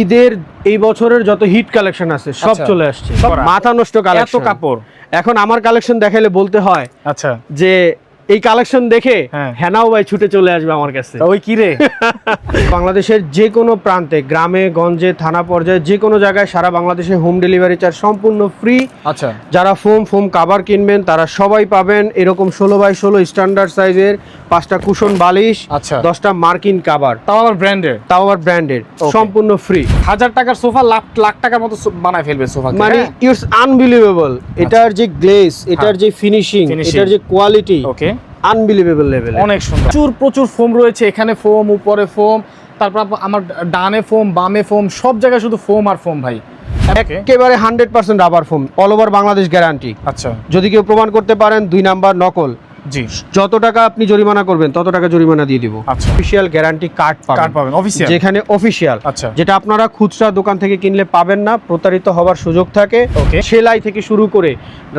ঈদের এই বছরের যত হিট কালেকশন আছে সব আচ্ছা। চলে আসছে। মাথা নষ্ট এত কালেকশন কাপড়। এখন আমার কালেকশন দেখাইলে বলতে হয় আচ্ছা। যে এই কালেকশন দেখে হ্যাঁ। হেনাও ভাই ছুটে চলে আসবে আমার কাছে। ওই কি রে? বাংলাদেশের যে কোনো প্রান্তে গ্রামে গঞ্জে থানা পর্যায়ে যে কোনো জায়গায় সারা বাংলাদেশে হোম ডেলিভারি চার্জ সম্পূর্ণ ফ্রি আচ্ছা। যারা ফোম ফোম কাভার কিনবেন তারা সবাই পাবেন এরকম ষোলো বাই ষোলো স্ট্যান্ডার্ড সাইজের পাঁচটা কুশন বালিশ আচ্ছা। দশটা মার্কিন কাভার তাও আবার ব্র্যান্ডের তাও আবার ব্র্যান্ডেড Okay. সম্পূর্ণ ফ্রি হাজার টাকার সোফা লাখ লাখ টাকার মতো বানায় ফেলবে সোফা মানে ইটস আনবিলিভেবল এটার যে গ্লেস এটার যে ফিনিশিং. এটার যে কোয়ালিটি ওকে আনবিলিভেবল লেভেল অনেক সুন্দর। প্রচুর প্রচুর ফোম রয়েছে এখানে ফোম উপরে ফোম তারপর আমার ডানে ফোম বামে ফোম সব জায়গায় শুধু ফোম আর ফোম ভাই. একেবারে hundred percent rubber foam all over Bangladesh guarantee আচ্ছা। যদি কেউ প্রমাণ করতে পারেন দুই নাম্বার নকল জি। যত টাকা আপনি জরিমানা করবেন তত টাকা জরিমানা দিয়ে দিব। অফিসিয়াল গ্যারান্টি কার্ড কার্ড পাবেন। অফিসিয়াল যেখানে অফিসিয়াল আচ্ছা। যেটা আপনারা খুচরা দোকান থেকে কিনলে পাবেন না প্রতারিত হওয়ার সুযোগ থাকে. সেলাই থেকে শুরু করে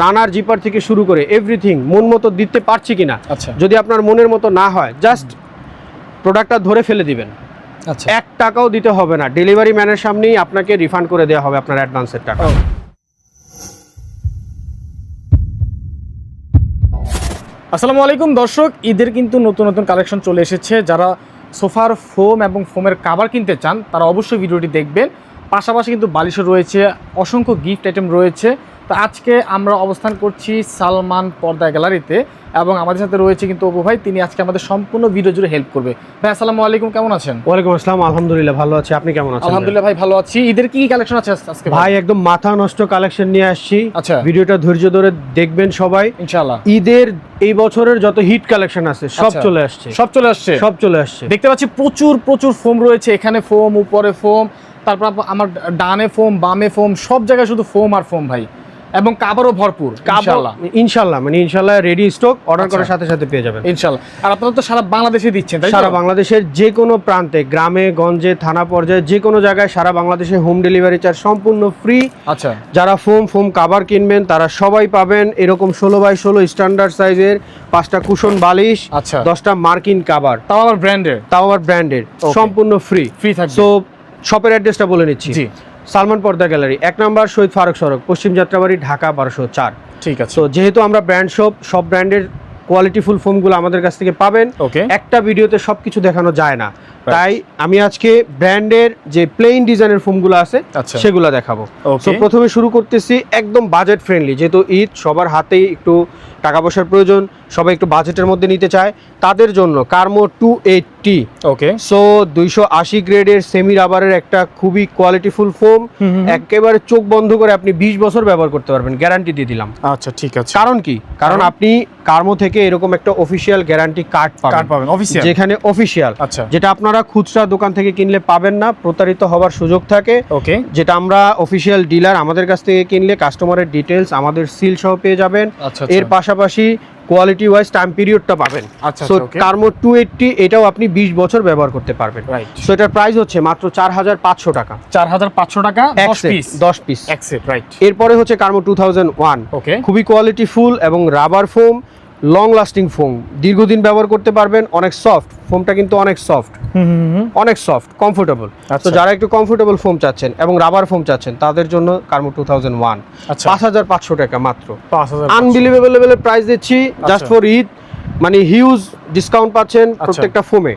রানার জিপার থেকে শুরু করে এভরিথিং মন মতো দিতে পারছি কিনা আচ্ছা। যদি আপনার মনের মতো না হয় জাস্ট প্রোডাক্টটা ধরে ফেলে দিবেন। আচ্ছা। এক টাকাও দিতে হবে না। ডেলিভারি ম্যানের সামনেই আপনাকে রিফান্ড করে দেওয়া হবে আপনার অ্যাডভান্সের টাকা। আসসালামু আলাইকুম দর্শক, ঈদের কিন্তু নতুন নতুন কালেকশন চলে এসেছে। যারা সোফার ফোম এবং ফোমের কাভার কিনতে চান, তারা অবশ্যই ভিডিওটি দেখবেন। পাশাপাশি কিন্তু বালিশও রয়েছে, অসংখ্য গিফট আইটেম রয়েছে। তো আজকে আমরা অবস্থান করছি সালমান পর্দা গ্যালারিতে এবং আমাদের সাথে রয়েছে কিন্তু অপু ভাই তিনি আজকে আমাদের সম্পূর্ণ ভিডিও জুড়ে হেল্প করবে। ভাই আসসালামু আলাইকুম কেমন আছেন? ওয়ালাইকুম আসসালাম আলহামদুলিল্লাহ ভালো আছি। আপনি কেমন আছেন আলহামদুলিল্লাহ ভাই ভালো আছি। ঈদের কি কি কালেকশন আছে আজকে ভাই? একদম মাথা নষ্ট কালেকশন নিয়ে আসছি। আচ্ছা। ভিডিওটা ধৈর্য ধরে দেখবেন সবাই। ইনশাআল্লাহ। ঈদের এই বছরের যত হিট কালেকশন আছে সব আচ্ছা। চলে আসছে। সব চলে আসছে? সব চলে আসছে। দেখতে পাচ্ছি প্রচুর প্রচুর ফোম রয়েছে। এখানে ফোম উপরে ফোম তারপর আমার ডানে ফোম বামে ফোম সব জায়গায় শুধু ফোম আর ফোম ভাই। এবং কাবারও ভরপুর ইনশাআল্লাহ ইনশাল্লাহ। মানে ইনশাল্লাহ রেডি স্টক অর্ডার আচ্ছা। করার সাথে সাথে পেয়ে যাবেন। ইনশাআল্লাহ আর আপনারা তো সারা বাংলাদেশে দিচ্ছেন তাই সারা বাংলাদেশের যে কোনো প্রান্তে গ্রামে গঞ্জে থানা পর্যায়ে যে কোনো জায়গায় সারা বাংলাদেশে হোম ডেলিভারি চার্জ সম্পূর্ণ ফ্রি আচ্ছা। যারা ফোম ফোম কাভার কিনবেন তারা সবাই পাবেন এরকম ষোলো বাই ষোলো স্ট্যান্ডার্ড সাইজের পাঁচটা কুশন বালিশ আচ্ছা। দশটা মার্কিন কাভার তাও আবার ব্র্যান্ডের তাও আবার ব্র্যান্ডেড Okay. সম্পূর্ণ ফ্রি ফ্রি থাকবে। সো শপের অ্যাড্রেসটা বলে নিচ্ছি। জি। সালমান পর্দা গ্যালারি। এক নম্বর শহীদ ফারুক সড়ক পশ্চিম যাত্রাবাড়ি ঢাকা বারোশো চার। ঠিক আছে। সো যেহেতু আমরা ব্র্যান্ড শপ সব ব্র্যান্ডের কোয়ালিটিফুল ফোমগুলো আমাদের কাছ থেকে পাবেন। ওকে একটা ভিডিওতে সব কিছু দেখানো যায় না। তাই আমি আজকে ব্র্যান্ডের যে প্লেন ডিজাইনের ফোমগুলো আছে আচ্ছা। সেগুলো দেখাবো. সো প্রথমে শুরু করতেছি একদম বাজেট ফ্রেন্ডলি যেহেতু ঈদ সবার হাতেই একটু টাকা পয়সার প্রয়োজন সবাই একটু বাজেটের মধ্যে নিতে চায়। তাদের জন্য কার্মো টু এইটটি ওকে সো দুইশো আশি গ্রেডের সেমি রাবারের একটা খুবই কোয়ালিটিফুল ফোম। একেবারে চোখ বন্ধ করে আপনি বিশ বছর ব্যবহার করতে পারবেন গ্যারান্টি দিয়ে দিলাম। আচ্ছা ঠিক আছে। কারণ কি? কারণ? আপনি কার্মো থেকে এরকম একটা অফিসিয়াল গ্যারান্টি কার্ড পাবেন। যেখানে অফিসিয়াল আচ্ছা। যেটা আপনারা খুচরা দোকান থেকে কিনলে পাবেন না প্রতারিত হওয়ার সুযোগ থাকে। ওকে যেটা আমরা অফিসিয়াল ডিলার আমাদের কাছ থেকে কিনলে কাস্টমারের ডিটেলস আমাদের সিল সহ পেয়ে যাবেন। আচ্ছা। এর পাশাপাশি কোয়ালিটি ওয়াইজ টাইম পিরিয়ডটা পাবেন। আচ্ছা, সো. কার্মো টু এইটটি এটাও আপনি বিশ বছর ব্যবহার করতে পারবেন। রাইট সো এটার প্রাইস হচ্ছে মাত্র চার হাজার পাঁচশো টাকা। চার হাজার পাঁচশো টাকা দশ পিস রাইট এরপরে হচ্ছে কার্মো টু থাউজেন্ড ওয়ান ওকে খুবই কোয়ালিটি ফুল এবং rubber foam long lasting foam দীর্ঘদিন ব্যবহার করতে পারবেন অনেক সফট ফোমটা কিন্তু অনেক সফট হুম হুম হুম অনেক সফট কমফোর্টেবল তো আচ্ছা। যারা একটু কমফোর্টেবল ফোম চাচ্ছেন এবং রাবার ফোম চাচ্ছেন তাদের জন্য কার্মো টু থাউজেন্ড ওয়ান আচ্ছা। পাঁচ হাজার পাঁচশো টাকা মাত্র। আনবিলিভেবল লেভেলের প্রাইস দিচ্ছি জাস্ট। ফর ঈদ মানে হিউজ ডিসকাউন্ট পাচ্ছেন আচ্ছা। প্রত্যেকটা ফোমে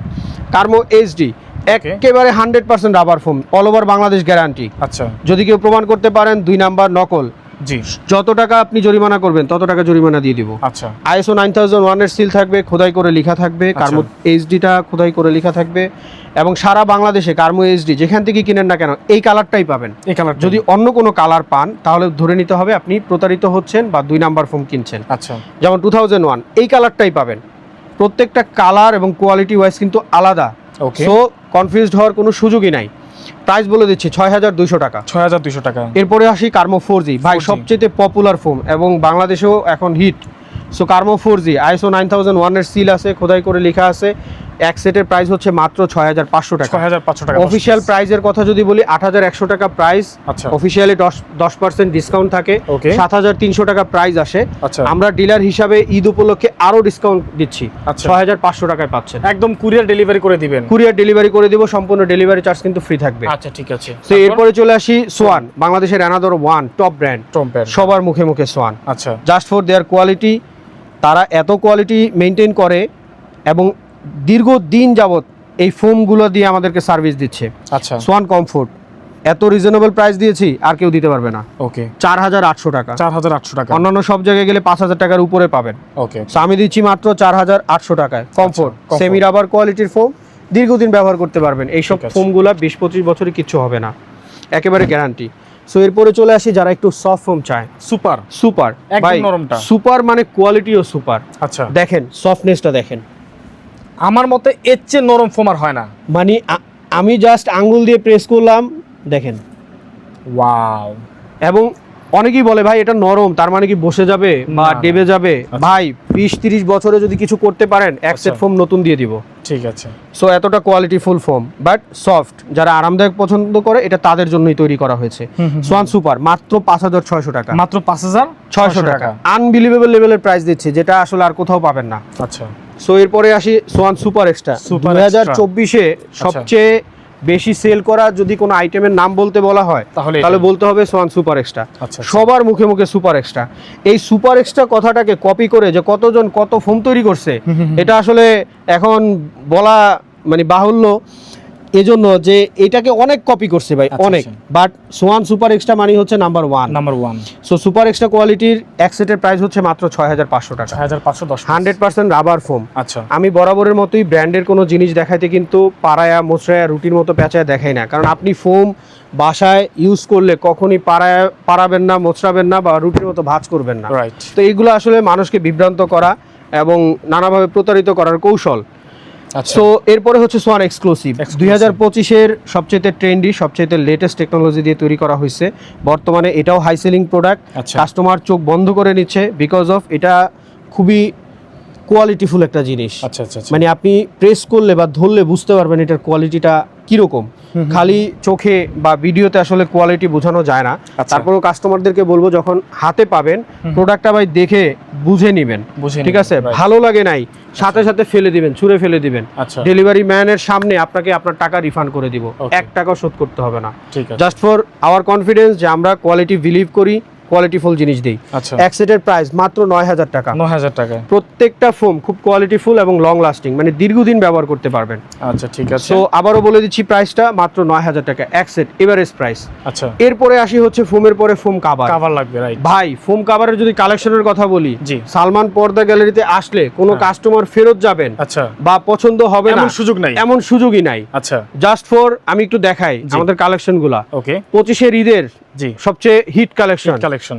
কার্মো এইচডি একেবারে hundred percent rubber foam all over Bangladesh guarantee আচ্ছা। যদি কেউ প্রমাণ করতে পারেন দুই নাম্বার নকল জি। যত টাকা আপনি জরিমানা করবেন তত টাকা জরিমানা দিয়ে দিব। আচ্ছা। আইএসও নাইন থাউজেন্ড ওয়ানের সিল থাকবে খোদাই করে লেখা থাকবে আচ্ছা। কার্মো এইচডিটা খোদাই করে লেখা থাকবে এবং সারা বাংলাদেশে কার্মো এইচডি যেখান থেকে কিনেন না কেন এই কালারটাই পাবেন। এই কালার যদি অন্য কোনো কালার পান তাহলে ধরে নিতে হবে আপনি প্রতারিত হচ্ছেন বা দুই নাম্বার ফোম কিনছেন। আচ্ছা। যেমন টু থাউজেন্ড ওয়ান এই কালারটাই পাবেন। প্রত্যেকটা কালার এবং কোয়ালিটি ওয়াইজ কিন্তু আলাদা। ওকে সো কনফিউজড হওয়ার কোনো সুযোগই নাই। প্রাইস বলে দিচ্ছি ছয় হাজার দুইশো টাকা। ছয় হাজার দুশো টাকা। এরপরে আসি কার্মো ফোর জি ভাই সবচেয়ে পপুলার ফোন এবং বাংলাদেশেও এখন hit so কার্মো four G ISO nine thousand ওয়ানের সিল আছে খোদাই করে লেখা আছে। এক সেটের প্রাইস হচ্ছে মাত্র ছয় হাজার পাঁচশো টাকা। ছয় হাজার পাঁচশো টাকা। অফিসিয়াল প্রাইসের কথা যদি বলি আট হাজার একশো টাকা প্রাইস আচ্ছা। অফিসিয়ালি দশ দশ পার্সেন্ট ডিসকাউন্ট থাকে. সাত হাজার তিনশো টাকা প্রাইস আসে। আচ্ছা। আমরা ডিলার হিসাবে ঈদ উপলক্ষে আরও ডিসকাউন্ট দিচ্ছি। আচ্ছা। ছয় হাজার পাঁচশো টাকায় পাচ্ছেন। একদম কুরিয়ার ডেলিভারি করে দিবেন। কুরিয়ার ডেলিভারি করে দিব সম্পূর্ণ ডেলিভারি চার্জ কিন্তু ফ্রি থাকবে। আচ্ছা ঠিক আছে। তো এরপরে চলে আসি সোয়ান বাংলাদেশের অ্যানাদর ওয়ান টপ ব্র্যান্ড টম্পের সবার মুখে মুখে সোয়ান। আচ্ছা। জাস্ট ফর দেয়ার কোয়ালিটি তারা এত কোয়ালিটি মেনটেন করে এবং দীর্ঘ দিন যাবত এই ফোমগুলো দিয়ে আমাদেরকে সার্ভিস দিচ্ছে। আচ্ছা। সোয়ান কমফোর্ট এত রিজনেবল প্রাইস দিয়েছি আর কেউ দিতে পারবে না। ওকে চার হাজার আটশো টাকা। চার হাজার আটশো টাকা। অন্যান্য সব জায়গায় গেলে পাঁচ হাজার টাকার উপরে পাবেন। ওকে আমি দিচ্ছি মাত্র চার হাজার আটশো টাকায়। কমফোর্ট সেমি রাবার কোয়ালিটির ফোম দীর্ঘদিন ব্যবহার করতে পারবেন। এইসব। ফোমগুলো বিশ পঁচিশ বছরে কিচ্ছু হবে না। একেবারে গ্যারান্টি সো এরপরে চলে আসি যারা একটু সফট ফোম চায়। সুপার সুপার একদম নরমটা। সুপার মানে কোয়ালিটিও সুপার আচ্ছা। দেখেন সফটনেসটা দেখেন। আমার মতে এর চেয়ে নরম ফোম আর হয় না। মানে আমি জাস্ট আঙ্গুল দিয়ে প্রেস করলাম দেখেন। ওয়াও এবং অনেকেই বলে ভাই এটা নরম তার মানে কি বসে যাবে বা। ডেবে যাবে? আচ্ছা। ভাই বিশ তিরিশ বছরে যদি কিছু করতে পারেন এক সেট আচ্ছা। ফোম নতুন দিয়ে দিব। ঠিক আছে। সো এতটা quality full foam but soft যারা আরামদায়ক পছন্দ করে এটা তাদের জন্যই তৈরি করা হয়েছে। সোয়ান সুপার মাত্র পাঁচ হাজার ছয়শো টাকা। মাত্র পাঁচ হাজার ছয়শো টাকা। আনবিলিভেবল লেভেলের প্রাইস দিচ্ছে যেটা আসলে আর কোথাও পাবেন না। আচ্ছা। সো এরপরে আসি সোয়ান সুপার এক্সট্রা দু হাজার চব্বিশে সবচেয়ে বেশি সেল করা যদি কোনো আইটেমের নাম বলতে বলা হয় তাহলে তাহলে বলতে হবে সোয়ান সুপার এক্সট্রা আচ্ছা সবার মুখে মুখে সুপার এক্সট্রা এই সুপার এক্সট্রা কথাটাকে কপি করে যে কতজন কত ফোম তৈরি করছে এটা আসলে এখন বলা মানে বাহুল্য। এজন্য যে এটাকে অনেক কপি করছে ভাই আচ্ছা, অনেক। বাট সোয়ান সুপার এক্সট্রা মানি হচ্ছে number one number one so super extra কোয়ালিটির এক সেটের প্রাইস হচ্ছে মাত্র ছয় হাজার পাঁচশো টাকা। ছয় হাজার পাঁচশো দশ হান্ড্রেড পার্সেন্ট রাবার ফোম আচ্ছা। আমি বরাবরের মতোই ব্র্যান্ডের কোনো জিনিস দেখাইতে কিন্তু পাড়ায়া মোচড়ায়া রুটির মতো প্যাঁচায় দেখাই না। কারণ আপনি ফোম বাসায় ইউজ করলে কখনই পাড়ায় পারাবেন না মোচড়াবেন না বা রুটির মতো ভাঁজ করবেন না। রাইট তো এইগুলো আসলে মানুষকে বিভ্রান্ত করা এবং নানাভাবে প্রতারিত করার কৌশল। সো এরপরে হচ্ছে সোয়ান এক্সক্লুসিভ। দুই হাজার পঁচিশের সবচেয়ে ট্রেন্ডি সবচেয়ে লেটেস্ট টেকনোলজি দিয়ে তৈরি করা হয়েছে। বর্তমানে এটাও হাই সেলিং প্রোডাক্ট আচ্ছা। কাস্টমার চোখ বন্ধ করে নিচ্ছে বিকজ অফ এটা খুবই কোয়ালিটিফুল একটা জিনিস। আচ্ছা আচ্ছা আচ্ছা। মানে আপনি প্রেস করলে বা ধরলে বুঝতে পারবেন এটার কোয়ালিটিটা কীরকম? খালি চোখে বা ভিডিওতে আসলে কোয়ালিটি বোঝানো যায় না। আচ্ছা। তারপরেও কাস্টমারদেরকে বলব যখন হাতে পাবেন প্রোডাক্টটা ভাই দেখে বুঝে নেবেন। ঠিক আছে? ভালো লাগে নাই সাথে সাথে ফেলে দিবেন ছুঁড়ে ফেলে দিবেন। আচ্ছা। ডেলিভারি ম্যানের সামনে আপনাকে আপনার টাকা রিফান্ড করে দিব। এক টাকাও শোধ করতে হবে না। জাস্ট ফর আওয়ার কনফিডেন্স যে আমরা কোয়ালিটি বিলিভ করি কোয়ালিটিফুল জিনিস দিই। আচ্ছা। এক সেটের প্রাইস মাত্র নয় হাজার টাকা। ন হাজার টাকা প্রত্যেকটা ফোম খুব কোয়ালিটিফুল এবং লং লাস্টিং মানে দীর্ঘদিন ব্যবহার করতে পারবেন। আচ্ছা ঠিক আছে। সো আবারও বলে দিচ্ছি প্রাইসটা মাত্র নয় হাজার টাকা এক সেট এভারেজ প্রাইস আচ্ছা। এরপরে আসি হচ্ছে ফোমের পরে ফোম কাভার কাভার লাগবে রাইট ভাই ফোম কাভারের যদি কালেকশনের কথা বলি জি। সালমান পর্দা গ্যালারিতে আসলে কোনো হ্যাঁ। কাস্টমার ফেরত যাবেন আচ্ছা। বা পছন্দ হবে না এমন সুযোগ নাই। এমন সুযোগই নাই। আচ্ছা। জাস্ট ফর আমি একটু দেখাই। আমাদের কালেকশনগুলা ওকে পঁচিশের ঈদের জি। সবচেয়ে হিট কালেকশন কালেকশন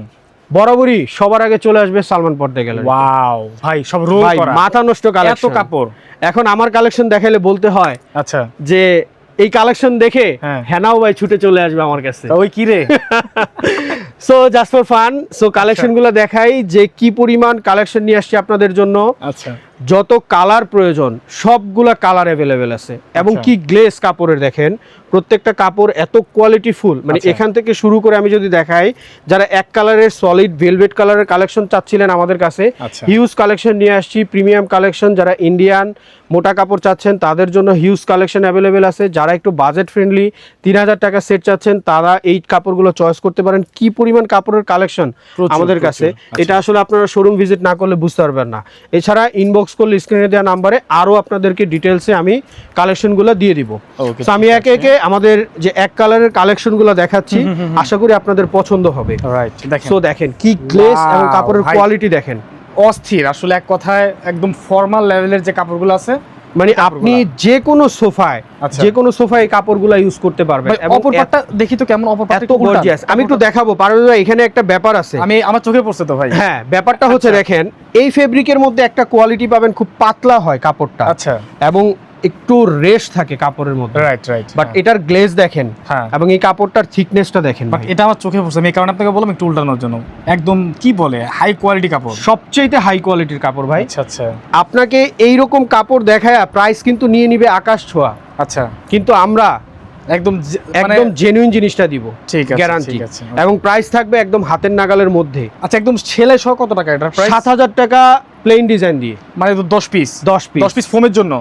বরাবরই সবার আগে চলে আসবে সালমান পর্দা গ্যালারি ওয়াও ভাই সব রোল করা। মাথা নষ্ট এত কাপড়। এখন আমার কালেকশন দেখাইলে বলতে হয় আচ্ছা। যে এই কালেকশন দেখে হ্যাঁ। হেনাও ভাই ছুটে চলে আসবে আমার কাছে। ওই কি রে? So just for fun so কালেকশনগুলো দেখাই যে কি পরিমাণ কালেকশন নিয়ে আসছি আপনাদের জন্য। আচ্ছা। যত কালার প্রয়োজন সবগুলা কালার অ্যাভেলেবেল আছে এবং আচ্ছা। কি গ্লেস কাপড়ের দেখেন প্রত্যেকটা কাপড় এত কোয়ালিটি ফুল মানে আচ্ছা। এখান থেকে শুরু করে আমি যদি দেখাই যারা এক কালারের সলিড ভেলভেট কালারের কালেকশন চাচ্ছিলেন আমাদের কাছে আচ্ছা। হিউজ কালেকশন নিয়ে আসছি প্রিমিয়াম কালেকশন যারা ইন্ডিয়ান মোটা কাপড় চাচ্ছেন তাদের জন্য হিউজ কালেকশন অ্যাভেলেবেল আছে যারা একটু বাজেট ফ্রেন্ডলি তিন হাজার টাকা সেট চাচ্ছেন তারা এই কাপড়গুলো চয়েস করতে পারেন কি পরিমাণ কাপড়ের কালেকশন আমাদের কাছে আচ্ছা। এটা আসলে আপনারা শোরুম ভিজিট না করলে বুঝতে পারবেন না এছাড়া ইনবক্স করলে স্ক্রিনে দেওয়া নাম্বারে আরও আপনাদেরকে ডিটেলসে আমি কালেকশনগুলো দিয়ে দিব। তো আমি একে একে আমাদের যে এক কালারের কালেকশনগুলো দেখাচ্ছি আশা করি আপনাদের পছন্দ হবে। সো দেখেন। কি গ্লেস এবং কাপড়ের কোয়ালিটি দেখেন। অস্থির আসলে এক কথায় একদম ফর্মাল লেভেলের যে কাপড়গুলো আছে মানে আপনি যে কোনো সোফায় আচ্ছা। যে কোনো সোফায় এই কাপড়গুলো ইউজ করতে পারবেন। অপর পাটটা দেখি তো কেমন অপর পাটটা এত গর্জিয়াস আমি একটু দেখাবো এখানে একটা ব্যাপার আছে। আমি আমার চোখে পড়ছে তো ভাই। হ্যাঁ ব্যাপারটা হচ্ছে আচ্ছা। দেখেন এই ফেব্রিকের মধ্যে একটা কোয়ালিটি পাবেন খুব পাতলা হয় কাপড়টা। আচ্ছা। এবং একটু রেশ থাকে কাপড়ের মধ্যে। রাইট রাইট বাট এটার গ্লেজ দেখেন হ্যাঁ। এবং এই কাপড়টার থিকনেসটা দেখেন বাট এটা আমার চোখে পড়ছে। আমি এই কারণে আপনাকে বললাম একটু উল্টানোর জন্য। একদম কি বলে? হাই কোয়ালিটি কাপড়। সবচেয়ে হাই কোয়ালিটির কাপড় ভাই। আচ্ছা আচ্ছা। আপনাকে এই রকম কাপড় দেখায় প্রাইস কিন্তু নিয়ে নিবে আকাশ ছোঁয়া। আচ্ছা। কিন্তু আমরা একদম মানে একদম জেনুইন জিনিসটা দিব। ঠিক আছে গ্যারান্টি আছে। এবং প্রাইস থাকবে একদম হাতের নাগালের মধ্যে। আচ্ছা একদম ছেলে সহ কত টাকা এটা প্রাইস সাত হাজার টাকা প্লেন ডিজাইন দিয়ে। মানে তো 10 পিস দশ পিস 10 পিস ফোমের জন্য?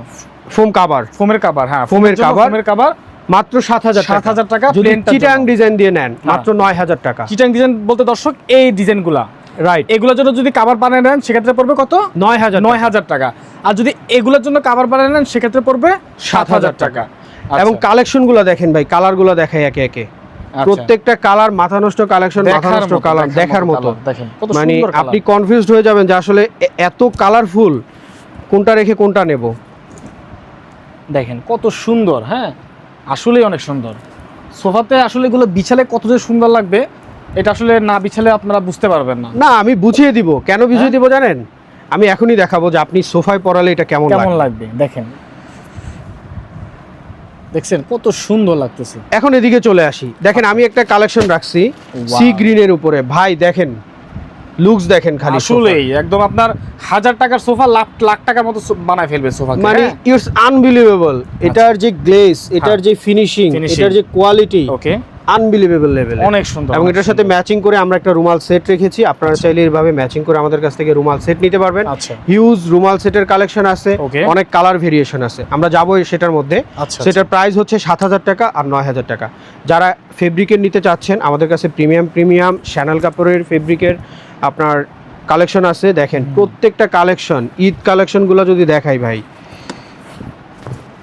ফোম কাভার ফোমের কভার হ্যাঁ ফোমের cover। ফোমের কভার মাত্র সাত হাজার 7,000 টাকা যদি চিটাং ডিজাইন দিয়ে নেন হ্যাঁ। মাত্র নয় হাজার টাকা। চিটাং ডিজাইন বলতে দর্শক এই ডিজাইনগুলা রাইট এগুলোর জন্য যদি কাভার বানিয়ে নেন সেক্ষেত্রে পড়বে কত? নয় হাজার নয় হাজার টাকা। আর যদি এগুলোর জন্য কাভার বানিয়ে নেন সেক্ষেত্রে পড়বে সাত হাজার টাকা। এবং আচ্ছা, কালেকশনগুলো দেখেন ভাই কালারগুলো দেখাই একে একে। আচ্ছা। প্রত্যেকটা কালার মাথা নষ্ট কালেকশন মাথা নষ্ট কালার দেখার মতো মানে আপনি আপনি কনফিউজড হয়ে যাবেন যে আসলে এত কালারফুল কোনটা রেখে কোনটা নেব। দেখেন কত সুন্দর হ্যাঁ? আসলেই অনেক সুন্দর। সোফাতে আসলে এগুলো বিছালে কত যে সুন্দর লাগবে এটা আসলে না বিছালে আপনারা বুঝতে পারবেন না। না আমি বুঝিয়ে দিব। কেন বুঝিয়ে হ্যাঁ? দিব জানেন? আমি এখনই দেখাবো যে আপনি সোফায় পরালে এটা কেমন কেমন লাগবে। দেখেন। দেখছেন কত সুন্দর লাগতেছে। এখন এদিকে চলে আসি। দেখেন আমি একটা কালেকশন রাখছি সি গ্রিনের উপরে। ভাই দেখেন লুকস দেখেন খালি আসলেই একদম আপনার হাজার টাকার সোফা লাখ লাখ টাকার মতো বানায় ফেলবে সোফা মানে ইটস আনবিলিভেবল এটার যে গ্লেজ এটার যে ফিনিশিং হ্যাঁ। এটার যে কোয়ালিটি ওকে আনবিলিভেবল লেভেল অনেক সুন্দর এবং এটার সাথে ম্যাচিং করে আমরা একটা রুমাল সেট রেখেছি। আপনারা চাইলে এইভাবে ম্যাচিং করে আমাদের কাছ থেকে রুমাল সেট নিতে পারবেন। আচ্ছা। হিউজ রুমাল সেটের কালেকশন আছে. অনেক কালার ভেরিয়েশন আছে। আমরা যাব সেটার মধ্যে। আচ্ছা সেটার প্রাইস হচ্ছে সাত হাজার টাকা আর নয় হাজার টাকা। যারা ফেব্রিকের নিতে চাচ্ছেন আমাদের কাছে প্রিমিয়াম প্রিমিয়াম শ্যানেল কাপড়ের ফেব্রিকের আপনার কালেকশন আছে দেখেন প্রত্যেকটা কালেকশন ঈদ কালেকশনগুলো যদি দেখাই ভাই।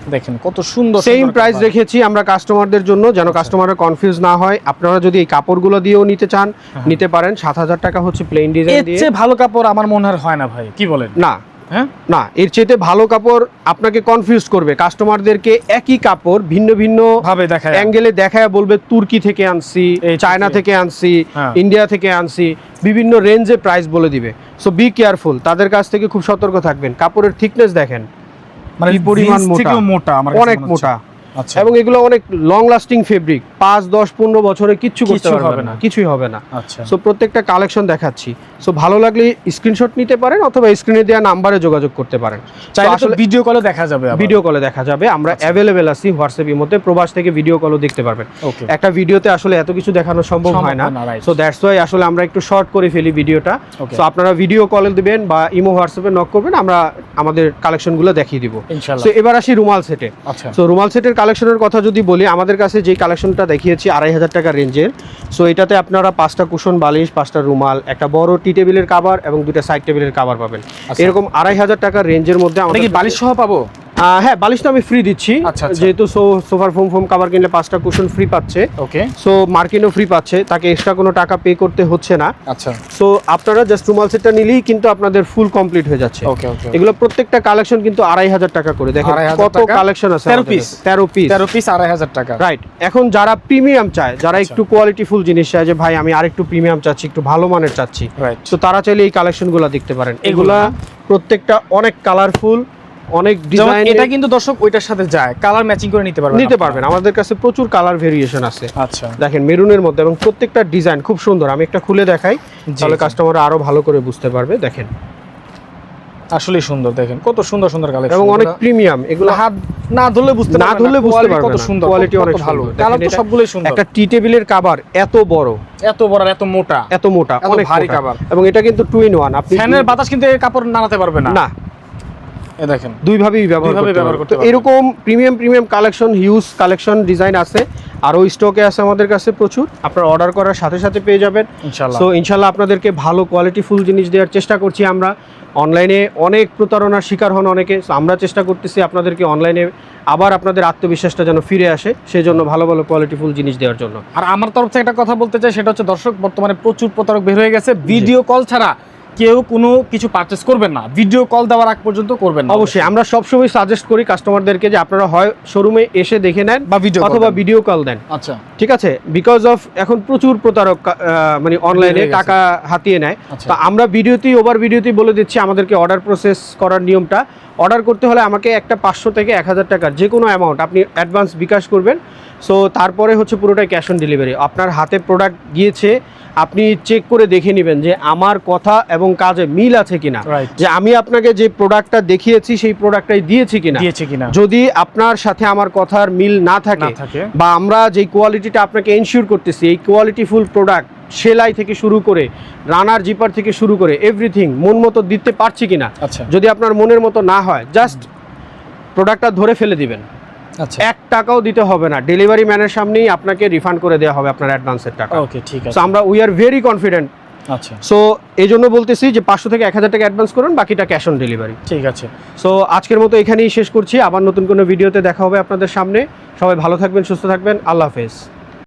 দেখেন কত সুন্দর সেম প্রাইস রেখেছি আমরা কাস্টমারদের জন্য যেন আচ্ছা। কাস্টমাররা কনফিউজ না হয়। আপনারা যদি এই কাপড়গুলো দিয়েও নিতে চান হ্যাঁ। নিতে পারেন। সাত হাজার টাকা হচ্ছে প্লেন ডিজাইন দিয়ে। ভালো কাপড় আমার মনে হয় না ভাই কি বলেন? না হ্যাঁ? না এর চেয়ে ভালো কাপড় আপনাকে কনফিউজ করবে। কাস্টমারদেরকে একই কাপড় ভিন্ন ভিন্ন ভাবে দেখায়। অ্যাঙ্গেলে দেখায় বলবে তুর্কি থেকে আনছি চায়না থেকে। আনছি হ্যাঁ। ইন্ডিয়া থেকে আনছি বিভিন্ন রেঞ্জে প্রাইস বলে দিবে। সো বি কেয়ারফুল তাদের কাছ থেকে খুব সতর্ক থাকবেন। কাপড়ের থিকনেস দেখেন। মানে পরিমাণ মোটা। অনেক মোটা। এবং এগুলো অনেক লং লাস্টিং ফেব্রিক পাঁচ দশ পনেরো বছরে কিচ্ছু করতে হবে না। কিছুই হবে না। আচ্ছা। সো প্রত্যেকটা কালেকশন দেখাচ্ছি। সো ভালো লাগলে স্ক্রিনশট নিতে পারেন অথবা স্ক্রিনে দেওয়া নাম্বারে যোগাযোগ করতে পারেন। চাইলে তো আসলে- ভিডিও কলে দেখা যাবে ভিডিও কলে দেখা যাবে। আমরা আচ্ছা। অ্যাভেলেবেল আছি হোয়াটসঅ্যাপের মধ্যে প্রবাস থেকে ভিডিও কলও দেখতে পারবেন। একটা ভিডিওতে আসলে এত কিছু দেখানো সম্ভব হয় না। সো দ্যাটস ওয়াই আসলে আমরা একটু শর্ট করে ফেলি ভিডিওটা. সো আপনারা ভিডিও কলে দিবেন বা ইমো হোয়াটসঅ্যাপে নক করবেন আমরা আমাদের কালেকশনগুলো দেখিয়ে দিব। ইনশাআল্লাহ। সো এবার আসি রুমাল সেটে আচ্ছা। সো রুমাল সেটের কালেকশনের কথা যদি বলি আমাদের কাছে যে কালেকশনটা দেখিয়েছি আড়াই হাজার টাকা রেঞ্জের সো এটাতে আপনারা পাঁচটা কুশন বালিশ পাঁচটা রুমাল একটা বড় টি টেবিলের কাবার এবং দুটা সাইড টেবিলের কাবার পাবেন আচ্ছা। এরকম আড়াই হাজার টাকার রেঞ্জের মধ্যে আমরা কি বালিশ সহ পাবো হ্যাঁ বালিশ তো আমি ফ্রি দিচ্ছি। আচ্ছা, আচ্ছা। যেহেতু সোফার ফোম ফোম কাভার কিনলে পাঁচটা কুশন ফ্রি পাচ্ছে। ওকে সো মার্কিনও ফ্রি পাচ্ছে তাকে এক্সট্রা কোনো টাকা পে করতে হচ্ছে না। আচ্ছা। সো আপনারা জাস্ট রুমাল সেটটা নিলেই কিন্তু আপনাদের ফুল কমপ্লিট হয়ে যাচ্ছে। ওকে ওকে এগুলো প্রত্যেকটা কালেকশন কিন্তু আড়াই হাজার টাকা করে। দেখেন কত কালেকশন আছে 13 পিস? তেরো পিস তেরো পিস আড়াই হাজার টাকা। রাইট এখন যারা প্রিমিয়াম চায় যারা আচ্ছা। একটু কোয়ালিটিফুল জিনিস চায় যে ভাই আমি আরেকটু প্রিমিয়াম চাচ্ছি একটু ভালো মানের চাচ্ছি। রাইট তো তারা চাইলে এই কালেকশনগুলো দেখতে পারেন। এগুলা প্রত্যেকটা অনেক কালারফুল অনেক ডিজাইন এটা কিন্তু দর্শক ওইটার সাথে যায় কালার ম্যাচিং করে নিতে পারবেন নিতে পারবেন। আমাদের কাছে প্রচুর কালার ভেরিয়েশন আছে। আচ্ছা। দেখেন মেরুনের মধ্যে এবং প্রত্যেকটা ডিজাইন খুব সুন্দর। আমি একটা খুলে দেখাই তাহলে কাস্টমার আরও ভালো করে বুঝতে পারবে। দেখেন। আসলেই সুন্দর দেখেন। কত সুন্দর সুন্দর কালেকশন এবং অনেক প্রিমিয়াম এগুলো হাত না ধরলে বুঝতে না ধরলে বুঝতে পারবেন কত সুন্দর কত অনেক ভালো। কালার তো সবগুলোই সুন্দর। একটা টি টেবিলের কাভার এত বড়। এত বড় আর এত মোটা। এত মোটা অনেক ভারী মোটা। এবং এটা কিন্তু টু ইন ওয়ান আপনি ফ্যানের বাতাস কিন্তু এই কাপড় নাড়াতে পারবে না। না। এ দেখেন। দুই ব্যবহার দুইভাবেই ব্যবহার পারবেন। করতে। এরকম premium premium collection huge collection design আছে আরও স্টকে আছে আমাদের কাছে প্রচুর। আপনারা অর্ডার করার সাথে সাথে পেয়ে যাবেন। ইনশাআল্লাহ সো ইনশাল্লাহ আপনাদেরকে ভালো কোয়ালিটি ফুল জিনিস দেওয়ার চেষ্টা করছি আমরা। অনলাইনে অনেক প্রতারণার শিকার হন অনেকে। আমরা চেষ্টা করতেছি আপনাদেরকে অনলাইনে আবার আপনাদের আত্মবিশ্বাসটা যেন ফিরে আসে সেই জন্য ভালো ভালো কোয়ালিটি ফুল জিনিস দেওয়ার জন্য। আর আমার তরফ থেকে একটা কথা বলতে চাই সেটা হচ্ছে দর্শক বর্তমানে প্রচুর প্রতারক বের হয়ে গেছে। ভিডিও কল ছাড়া কেউ কোনো কিছু পারচেস করবেন না। ভিডিও কল দেওয়ার আগ পর্যন্ত করবেন না। অবশ্যই আমরা সবসময় সাজেস্ট করি কাস্টমারদেরকে যে আপনারা হয় শোরুমে এসে দেখে নেন বা ভিডিও অথবা ভিডিও কল দেন। আচ্ছা। ঠিক আছে? বিকজ অফ এখন প্রচুর প্রতারক মানে অনলাইনে টাকা হাতিয়ে নেয়। আচ্ছা। তো আমরা ভিডিওতেই ওভার ভিডিওতেই বলে দিচ্ছি আমাদেরকে অর্ডার প্রসেস করার নিয়মটা। অর্ডার করতে হলে আমাকে একটা পাঁচশো থেকে এক হাজার টাকার যে কোনো অ্যামাউন্ট আপনি অ্যাডভান্স বিকাশ করবেন। সো তারপরে হচ্ছে পুরোটাই ক্যাশ অন ডেলিভারি আপনার হাতে প্রোডাক্ট গিয়েছে আপনি চেক করে দেখে নেবেন যে আমার কথা এবং কাজে মিল আছে কিনা। যে আমি আপনাকে যে প্রোডাক্টটা দেখিয়েছি সেই প্রোডাক্টটাই দিয়েছি কিনা। দিয়েছে কিনা। যদি আপনার সাথে আমার কথার মিল না থাকে বা আমরা যেই কোয়ালিটিটা আপনাকে এনশিওর করতেছি এই কোয়ালিটি ফুল প্রোডাক্ট সেলাই থেকে শুরু করে রানার জিপার থেকে শুরু করে এভরিথিং মন মতো দিতে পারছি কিনা আচ্ছা। যদি আপনার মনের মতো না হয় জাস্ট প্রোডাক্টটা ধরে ফেলে দিবেন। এক টাকাও দিতে হবে না। ডেলিভারি ম্যানের সামনেই আপনাকে রিফান্ড করে দেওয়া হবে আপনার অ্যাডভান্সের টাকা। ওকে ঠিক সো আছে আমরা উই আর ভেরি কনফিডেন্ট আচ্ছা। সো এই জন্য বলতেছি যে পাঁচশো থেকে এক হাজার টাকা অ্যাডভান্স করুন বাকিটা ক্যাশ অন ডেলিভারি ঠিক আছে। সো আজকের মতো এখানেই শেষ করছি। আবার নতুন কোনো ভিডিওতে দেখা হবে আপনাদের সামনে। সবাই ভালো থাকবেন সুস্থ থাকবেন। আল্লাহ হাফেজ।